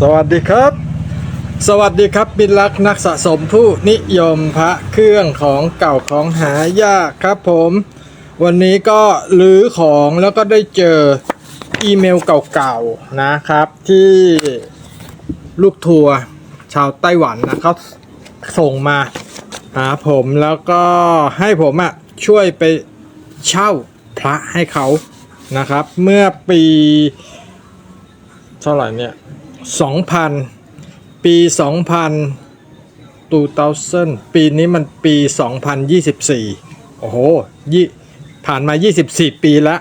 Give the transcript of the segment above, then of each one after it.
สวัสดีครับ สวัสดีครับบินลักนักสะสมผู้นิยมพระเครื่องของเก่าของหายากครับผม วันนี้ก็รื้อของแล้วก็ได้เจออีเมลเก่าๆนะครับ ที่ลูกทัวร์ชาวไต้หวันนะเขาส่งมาหาผมแล้วก็ให้ผมอะช่วยไปเช่าพระให้เขานะครับ เมื่อปี เท่าไหร่เนี่ย 2,000 ปี 2,000 2000 ปีนี้มันปี 2024 โอ้โหยี่ผ่านมา 24 ปีแล้ว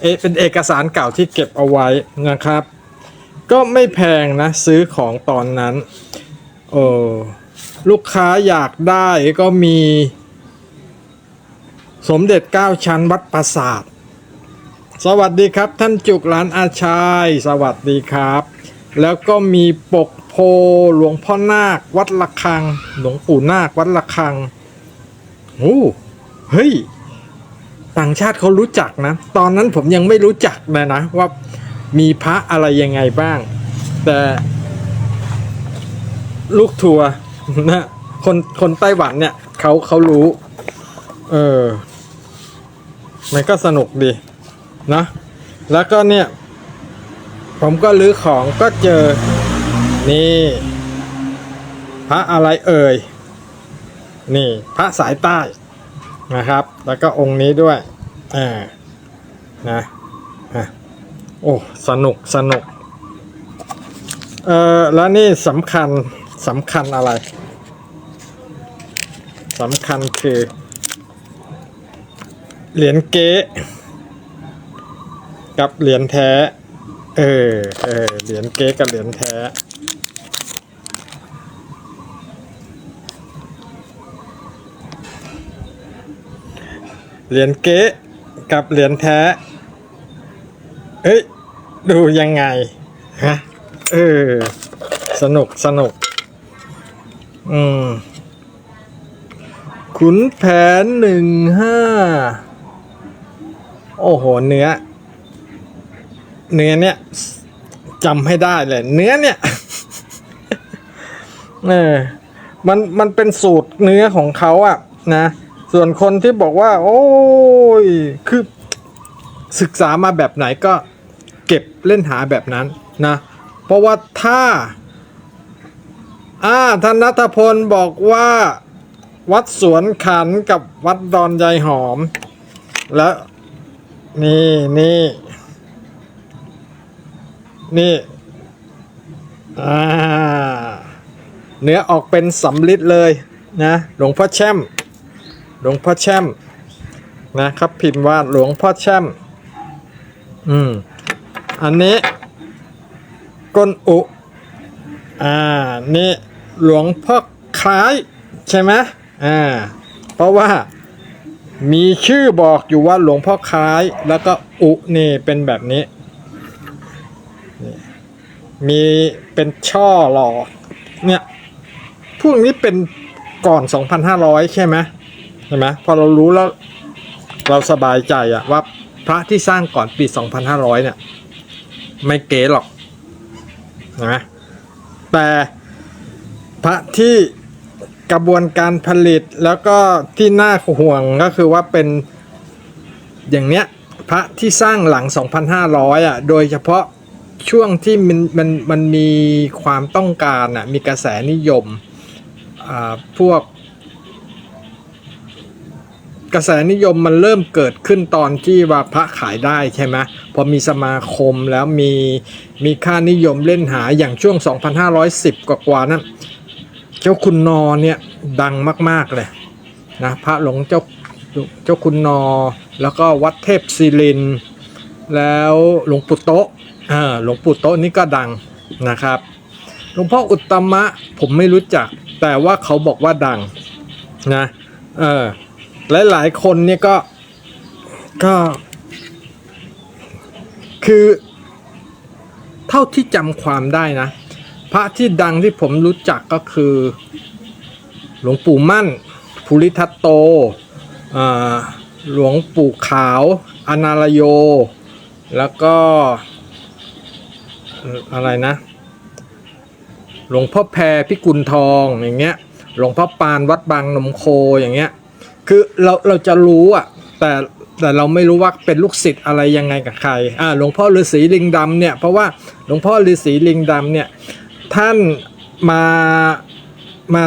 เอะเป็นเอกสารเก่าที่เก็บเอาไว้นะครับ ก็ไม่แพงนะซื้อของตอนนั้นเออลูกค้าอยากได้ก็มี สมเด็จ 9 ชั้นวัดปราสาท สวัสดีครับท่านจุกหลานอาชาย สวัสดีครับ แล้วก็มีปกโพหลวงพ่อนาค วัดละคัง หลวงปู่นาค วัดละคังโอ้เฮ้ย ต่างชาติเขารู้จักนะ ตอนนั้นผมยังไม่รู้จักเลยนะ ว่ามีพระอะไรยังไงบ้าง แต่ลูกทัวร์นะคนคนไต้หวันเนี่ยเขาเขารู้ เออ มันก็สนุกดีนะแล้วก็เนี่ย ผมก็ลื้อของก็เจอ นี่ พระอะไรเอ่ย นี่พระสายใต้นะครับ แล้วก็องค์นี้ด้วยอ่านะอะโอ้สนุกสนุกเออแล้วนี่สำคัญสำคัญอะไรสำคัญคือ เหรียญเก๊กับเหรียญแท้ เออ เออ เหรียญเก๊กับเหรียญแท้ เหรียญเก๊กับเหรียญแท้เอ้ย ดูยังไง ฮะ เออ สนุกสนุก อืม ขุนแผนหนึ่งห้า โอ้โห เนื้อ เนื้อเนี่ยจำให้ได้เลย เนื้อเนี่ยเออมันมันเป็นสูตรเนื้อของเขาอะนะส่วนคนที่บอกว่า โอ้ยคือศึกษามาแบบไหนก็เก็บเล่นหาแบบนั้นนะ เพราะว่าถ้าอ่าท่านนัทพลบอกว่าวัดสวนขันกับวัดดอนยายหอม แล้วนี่นี่ นี่เนื้อออกเป็นสำลิดเลยนะหลวงพ่อแช่ม หลวงพ่อแช่มนะครับพิมพ์ว่าหลวงพ่อแช่มอืมอันนี้ก้นอุอ่านี่หลวงพ่อคล้ายใช่ไหมอ่าเพราะว่ามีชื่อบอกอยู่ว่าหลวงพ่อคล้ายแล้วก็อุนี่เป็นแบบนี้ นี่มีเป็นช่อหล่อเนี่ยพวกนี้เป็นก่อน 2,500 ใช่ไหมใช่ไหมพอเรารู้แล้วเราสบายใจอะว่าพระที่สร้างก่อนปี 2,500 เนี่ย ไม่เก๋หรอกใช่ไหมแต่พระที่กระบวนการผลิตแล้วก็ที่น่าห่วงก็คือว่าเป็นอย่างเนี้ยพระที่สร้างหลัง 2,500 อะ โดยเฉพาะ ช่วงที่มันมันมันมีความต้องการอะมีกระแสนิยมอ่าพวก กระแสนิยมมันเริ่มเกิดขึ้นตอนที่ว่าพระขายได้ใช่ไหมพอมีสมาคมแล้วมีมีค่านิยมเล่นหาอย่างช่วง 2,510 กว่ากว่าๆนั้นเจ้าคุณนอเนี่ยดังมาก ๆ เลยนะพระหลวงเจ้าเจ้าคุณนอ แล้วก็วัดเทพศิรินทร์ แล้วหลวงปู่โตะหลวงปู่โตะนี่ก็ดังนะครับหลวงพ่ออุตตมะผมไม่รู้จัก แต่ว่าเขาบอกว่าดังนะเออหลายๆคนเนี่ยก็ก็ คือ เท่าที่จำความได้นะ พระที่ดังที่ผมรู้จักก็คือ หลวงปู่มั่น ภูริทัตโตหลวงปู่ขาว อนาลโย แล้วก็อะไรนะ หลวงพ่อแพรพิกุลทองอย่างเงี้ย หลวงพ่อปานวัดบางนมโคอย่างเงี้ย คือเราเราจะรู้อะ แต่แต่เราไม่รู้ว่าเป็นลูกศิษย์อะไรยังไงกับใคร อ่า หลวงพ่อฤาษีลิงดำเนี่ย เพราะว่าหลวงพ่อฤาษีลิงดำเนี่ย ท่านมา มา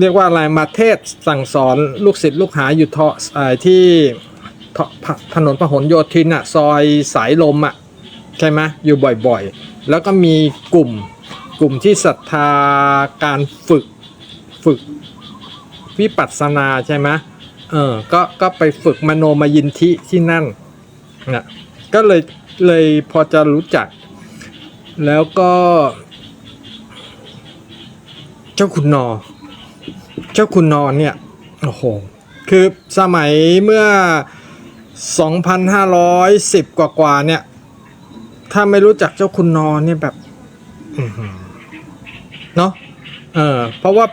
เรียกว่าอะไร มาเทศสั่งสอนลูกศิษย์ลูกหาอยู่ทอที่ ถนนพหลโยธินอะซอยสายลมอะใช่ไหมอยู่บ่อยๆ แล้วก็มีกลุ่มกลุ่มที่ศรัทธาการฝึกฝึกวิปัสสนาใช่ไหมเออก็ก็ไปฝึกมโนมยินทิที่นั่นนะก็เลยเลยพอจะรู้จัก แล้วก็ เจ้าคุณนอ เจ้าคุณนอเนี่ยโอ้โหคือสมัยเมื่อ 2,510 กว่ากว่าๆเนี่ย ถ้าไม่รู้จักเจ้าคุณนอนเนี่ยแบบอื้อหือเนาะเออเพราะว่า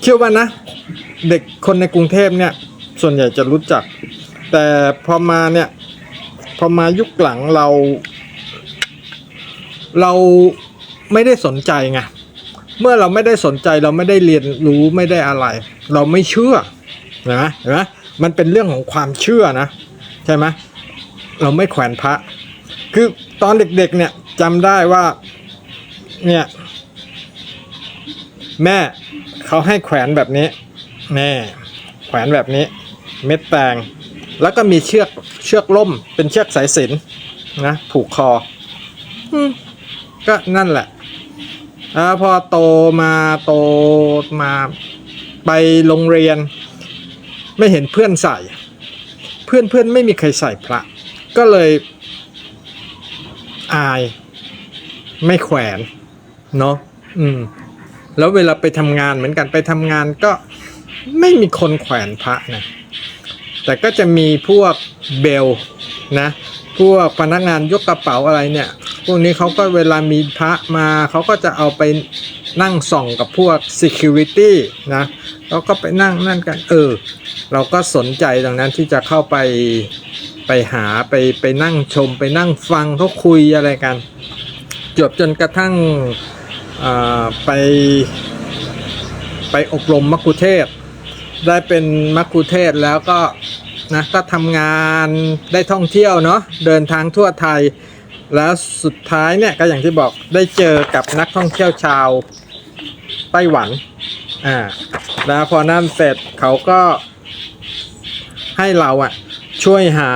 เชื่อว่านะ เด็กคนในกรุงเทพเนี่ย ส่วนใหญ่จะรู้จัก แต่พอมาเนี่ย พอมายุคหลังเรา เราไม่ได้สนใจไงเมื่อเราไม่ได้สนใจเราไม่ได้เรียนรู้ไม่ได้อะไร เราไม่เชื่อเห็นไหมเห็นไหม มันเป็นเรื่องของความเชื่อนะ ใช่ไหมเราไม่แขวนพระ คือตอนเด็กๆเนี่ยจำได้ว่าเนี่ยแม่เขาให้แขวนแบบนี้แม่แขวนแบบนี้ เม็ดแตง แล้วก็มีเชือกเชือกล่ม เป็นเชือกสายสิญจนนะผูกคออก็นั่นแหละแล้วพอโตมาโตมาไปโรงเรียน ไม่เห็นเพื่อนใส่ เพื่อนเพื่อนไม่มีใครใส่พระ ก็เลยอายไม่แขวนเนาะอืม แล้วเวลาไปทำงานเหมือนกันไปทำงานก็ไม่มีคนแขวนพระนะแต่ก็จะมีพวกเบลนะพวกพนักงานยกกระเป๋าอะไรเนี่ย พวกนี้เขาก็เวลามีพระมาเขาก็จะเอาไปนั่งส่องกับพวก security นะ เขาก็ไปนั่งนั่นกัน เออ เราก็สนใจดังนั้นที่จะเข้าไปไปหาไปไปนั่งชม ไปนั่งฟังเขาคุยอะไรกันจบจนกระทั่งไปไปอบรมมัคคุเทศ ได้เป็นมัคคุเทศแล้วก็นะก็ทำงานได้ท่องเที่ยวเนาะเดินทางทั่วไทย แล้วสุดท้ายเนี่ยก็อย่างที่บอกได้เจอกับนักท่องเที่ยวชาวไต้หวันอ่า แล้วพอนั่นเสร็จเขาก็ให้เราอะช่วยหา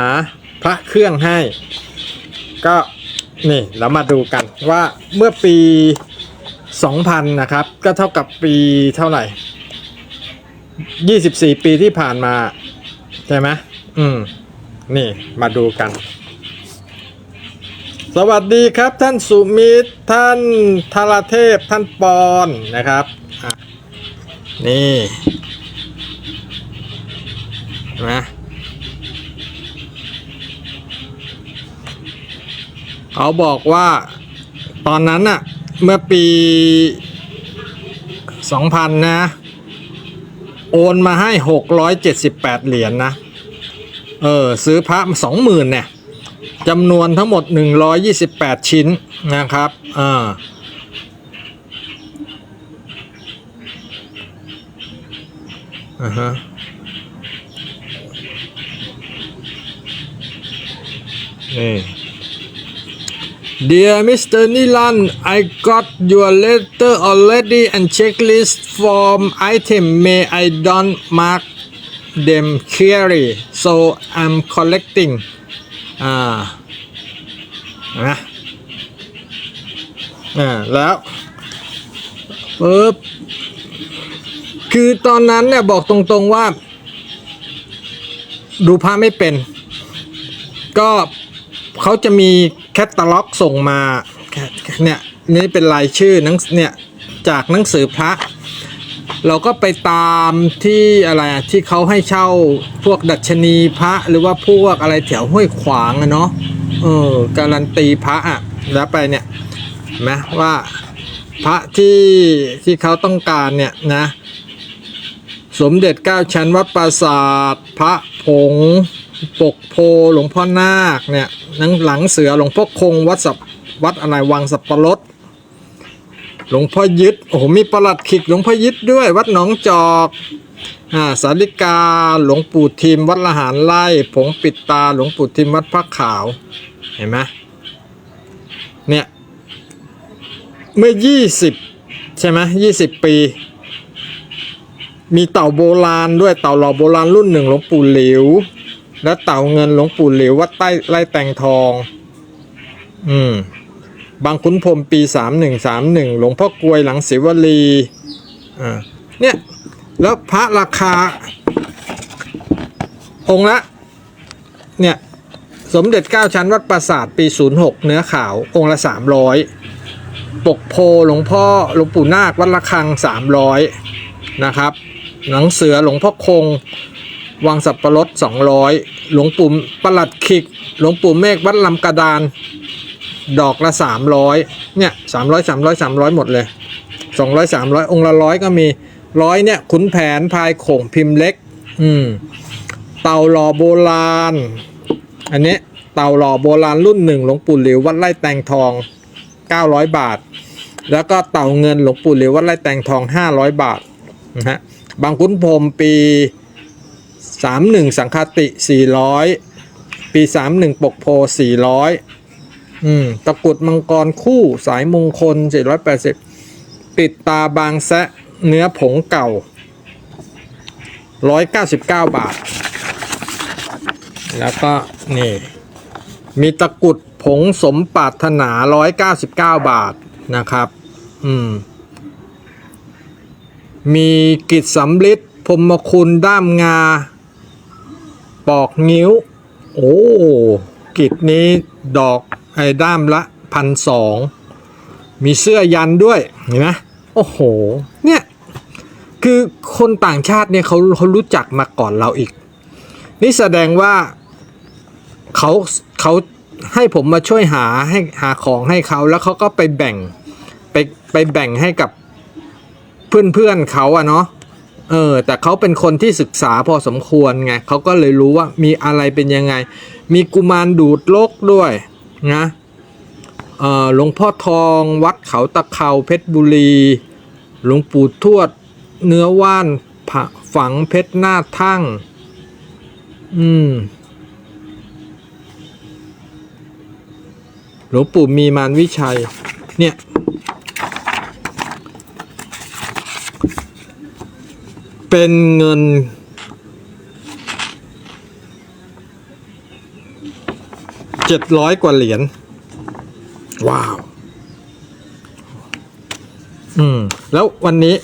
พระเครื่องให้ ก็นี่เรามาดูกันว่าเมื่อปี 2,000 นะครับ ก็เท่ากับปีเท่าไหร่ 24 ปีที่ผ่านมา ใช่ไหมอืม นี่มาดูกัน สวัสดีครับท่านสุมิตรท่านธารเทพท่านปอนนะครับ นี่นะเขาบอกว่าตอนนั้นอะเมื่อปี 2000 นะ โอนมาให้ 678 เหรียญนนะ เออ ซื้อพระมา20,000เนี่ยจำนวนทั้งหมด 128 ชิ้นนะครับ อ่า อ่าฮะ นี่ Dear Mr. Nilan, I got your letter already and checklist form item. May I don't mark them clearly, so I'm collecting. อ่านะอ่าแล้วปึ๊บ คือตอนนั้นเนี่ยบอกตรงๆว่า ดูพระไม่เป็น ก็เขาจะมีแคตตาล็อกส่งมาเนี่ยนี่เป็นรายชื่อนังเนี่ยจากหนังสือพระ เราก็ไปตามที่อะไรที่เขาให้เช่าพวกดัชนีพระหรือว่าพวกอะไรแถวห้วยขวางอะเนาะเออการันตีพระอะแล้วไปเนี่ยนไหมว่าพระที่ที่เขาต้องการเนี่ยนะ สมเด็จเก้าชั้นวัดปราสาทพระผง ปกโพหลวงพ่อนาคเนี่ยหนังหลังเสือหลวงพ่อคงวัดสับวัดอะไรวังสับปะรดหลวงพ่อยึดโอ้โหมีประหลัดขิกหลวงพ่อยึดด้วย วัดหนองจอกอ่าสาริกาหลวงปู่ทิมวัดละหารไร่ผงปิดตาหลวงปู่ทิมวัดพระขาวเห็นไหมเนี่ยเมื่อยี่สิบใช่ไหมยี่สิบปี มีเต่าโบราณด้วยเต่าหล่อโบราณรุ่นหนึ่งหลวงปู่หลิว และเต่าเงินหลวงปู่หลิววัดใต้ไร่แตงทอง อืม บางขุนพรมปีสามหนึ่งสามหนึ่งหลวงพ่อกลวยหลังศิวลีอ่าเนี่ย แล้วพระราคา องค์ละ เนี่ย สมเด็จเก้าชั้นวัดปราสาทปี06เนื้อขาว องค์ละ300ปกโพหลวงพ่อหลวงปู่นาควัดละคัง300นะครับ หนังเสือหลวงพ่อคง วังสับปะรด200 หลวงปู่ประหลัดขิก หลวงปู่เมฆวัดลำกระดาน ดอกละ 300 เนี่ย 300 300 300 หมดเลย 200 300 องค์ละร้อยก็มีร้อยเนี่ยขุนแผนพายโข่งพิมพ์เล็ก อืม เต่าหล่อโบราณ อันนี้เต่าหล่อโบราณรุ่นหนึ่งหลวงปู่หลิววัดไร่แตงทอง 900 บาท แล้วก็เต่าเงินหลวงปู่หลิววัดไร่แตงทอง 500 บาทนะฮะ บางขุนพรหมปี 31 สังคติ 400 ปี 31 ปกโพ 400 อืม ตะกรุดมังกรคู่สายมงคล 480ปิดตาบางแซะเนื้อผงเก่า 199 บาท แล้วก็ นี่ มีตะกรุดผงสมปรารถนา 199 บาทนะครับ อืม มีกิจสำลิดพรมคุณด้ามงา ปอกนิ้ว โอ้กิจนี้ดอกไอ้ด้ามละพันสองมีเสื้อยันด้วยเห็นไหมโอ้โห เนี่ย คือคนต่างชาติเนี่ยเขาเขารู้จักมาก่อนเราอีก นี่แสดงว่าเขาเขาให้ผมมาช่วยหาให้หาของให้เขาแล้วเขาก็ไปแบ่งไปไปแบ่งให้กับ เพื่อนเพื่อนๆเขาอะเนาะเออแต่เขาเป็นคนที่ศึกษาพอสมควรไงเขาก็เลยรู้ว่ามีอะไรเป็นยังไง มีกุมารดูดโลกด้วยนะเออหลวงพ่อทองวัดเขาตะเคาเพชรบุรี หลวงปู่ทวดเนื้อว่านผะฝังเพชรหน้าทั่ง อืม หลวงปู่มีมารวิชัย เนี่ย เป็นเงิน เจ็ดร้อยกว่าเหรียญ ว้าว อืม แล้ววันนี้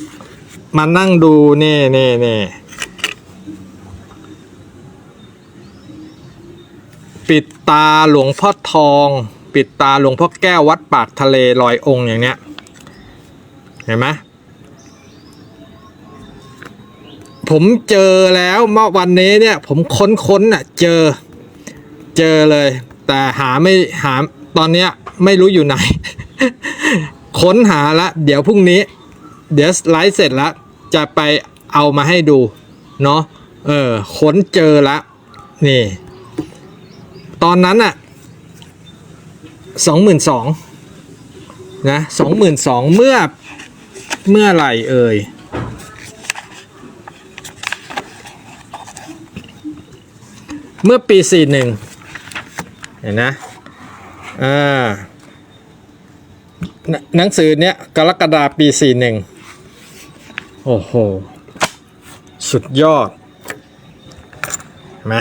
มานั่งดูเน่เน่เน่ปิดตาหลวงพ่อทอง ปิดตาหลวงพ่อแก้ววัดปากทะเลลอยองค์อย่างเนี้ย เห็นไหม ผมเจอแล้วเมื่อวันนี้เนี่ย ผมค้นค้นๆน่ะ เจอ เจอเลย แต่หาไม่หาตอนเนี้ยไม่รู้อยู่ไหน ค้นหาละ เดี๋ยวพรุ่งนี้ เดี๋ยวไลฟ์เสร็จแล้ว จะไปเอามาให้ดู เนาะเออค้นเจอละนี่ ตอนนั้นอะสองหมื่นสองนะสองหมื่นสองเมื่อเมื่อไหร่เอ่ย เมื่อปี 41 เห็นนะอ่าหนังสือเนี้ยกรกฎาปี 41 โอ้โห สุดยอดเห็นไหม